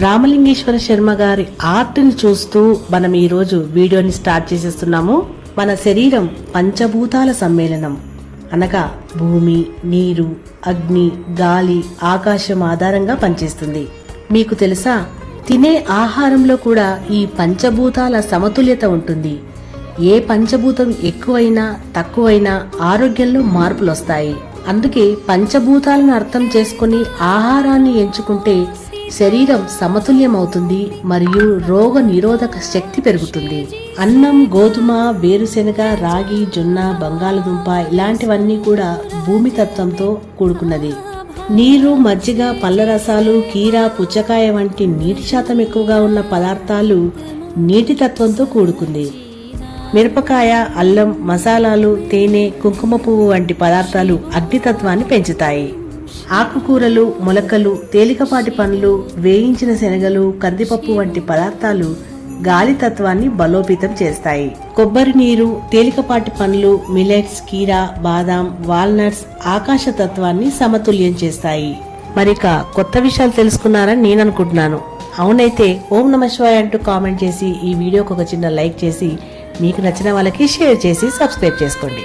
రామలింగేశ్వర శర్మ గారి ఆర్ట్ని చూస్తూ మనం ఈరోజు వీడియోని స్టార్ట్ చేసేస్తున్నాము. మన శరీరం పంచభూతాల సమ్మేళనం. అనగా భూమి నీరు అగ్ని గాలి ఆకాశం ఆధారంగా పనిచేస్తుంది. మీకు తెలుసా? తినే ఆహారంలో కూడా ఈ పంచభూతాల సమతుల్యత ఉంటుంది. ఏ పంచభూతం ఎక్కువైనా తక్కువైనా ఆరోగ్యంలో మార్పులు వస్తాయి అందుకే పంచభూతాలను అర్థం చేసుకుని ఆహారాన్ని ఎంచుకుంటే శరీరం సమతుల్యమవుతుంది మరియు రోగ నిరోధక శక్తి పెరుగుతుంది. అన్నం గోధుమ వేరుశెనగ రాగి జొన్న బంగాళదుంప ఇలాంటివన్నీ కూడా భూమి తత్వంతో కూడుకున్నది నీరు మజ్జిగ పళ్ళ రసాలు కీర పుచ్చకాయ వంటి నీటి శాతం ఎక్కువగా ఉన్న పదార్థాలు నీటి తత్వంతో కూడుకుంది. మిరపకాయ అల్లం మసాలాలు తేనె కుంకుమ పువ్వు వంటి పదార్థాలు అగ్నితత్వాన్ని పెంచుతాయి. ఆకుకూరలు మొలకలు తేలికపాటి పండ్లు వేయించిన శనగలు కందిపప్పు వంటి పదార్థాలు గాలి తత్వాన్ని బలోపేతం చేస్తాయి. కొబ్బరి నీరు తేలికపాటి పండ్లు మిలెట్స్ కీరా బాదాం వాల్నట్స్ ఆకాశ తత్వాన్ని సమతుల్యం చేస్తాయి. మరిక కొత్త విషయాలు తెలుసుకున్నారని నేను అనుకుంటున్నాను అవునైతే ఓం నమ శివాయ అంటూ కామెంట్ చేసి ఈ వీడియోకి ఒక చిన్న లైక్ చేసి మీకు నచ్చిన వాళ్ళకి షేర్ చేసి సబ్స్క్రైబ్ చేసుకోండి.